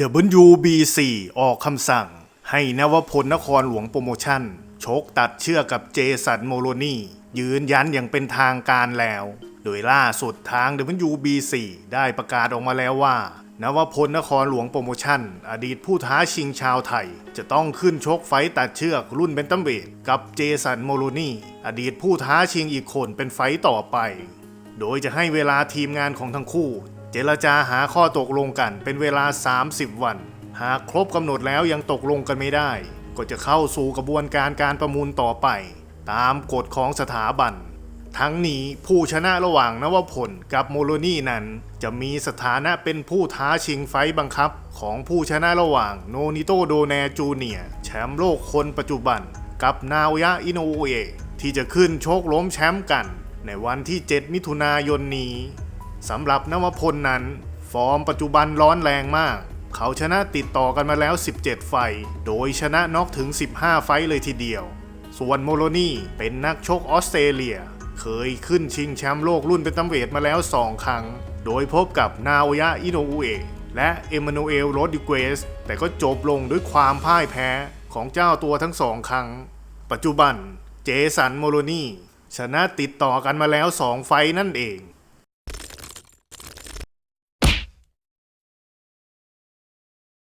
WBC ออกคำสั่ง ให้นวพลนครหลวงโปรโมชั่น ชกตัดเชือกกับเจสันโมโลนียืนยันอย่างเป็นทางการแล้ว โดยล่าสุดทาง WBC ได้ประกาศออกมาแล้วว่า นวพลนครหลวงโปรโมชั่น อดีตผู้ท้าชิงชาวไทย จะต้องขึ้นชกไฟต์ตัดเชือกรุ่นเบนตัมเวทกับเจสันโมโลนีอดีตผู้ท้าชิงอีกคนเป็นไฟต์ต่อไป โดยจะให้เวลาทีมงานของทั้งคู่ เจรจาหาข้อตกลงกันเป็นเวลา 30 วัน หากครบกำหนดแล้วยังตกลงกันไม่ได้ ก็จะเข้าสู่กระบวนการการประมูลต่อไป ตามกฎของสถาบัน ทั้งนี้ผู้ชนะระหว่างนวพลกับโมโลนี่นั้น จะมีสถานะเป็นผู้ท้าชิงไฟบังคับ ของผู้ชนะระหว่างโนนิโตโดแนจูเนียแชมป์โลกคนปัจจุบัน กับนาวยะอินโนเอะที่จะขึ้นโชคล้มแชมป์กัน ในวันที่ 7 มิถุนายนนี้ สำหรับนวพลนั้น ฟอร์มปัจจุบันร้อนแรงมาก เขาชนะติดต่อกันมาแล้ว 17 ไฟ โดยชนะน็อกถึง 15 ไฟเลยทีเดียว ส่วนโมโลนี่เป็นนักชกออสเตรเลีย เคยขึ้นชิงแชมป์โลกรุ่นเป็นตัมเวทมาแล้ว 2 ครั้ง โดยพบกับนาโอยะอิโนอุเอะและเอมานูเอลโรดิเกสแต่ก็จบลงด้วยความพ่ายแพ้ของเจ้าตัวทั้งสองครั้ง ปัจจุบันเจสันโมโลนี่ชนะติดต่อกันมาแล้ว 2 ไฟนั่นเอง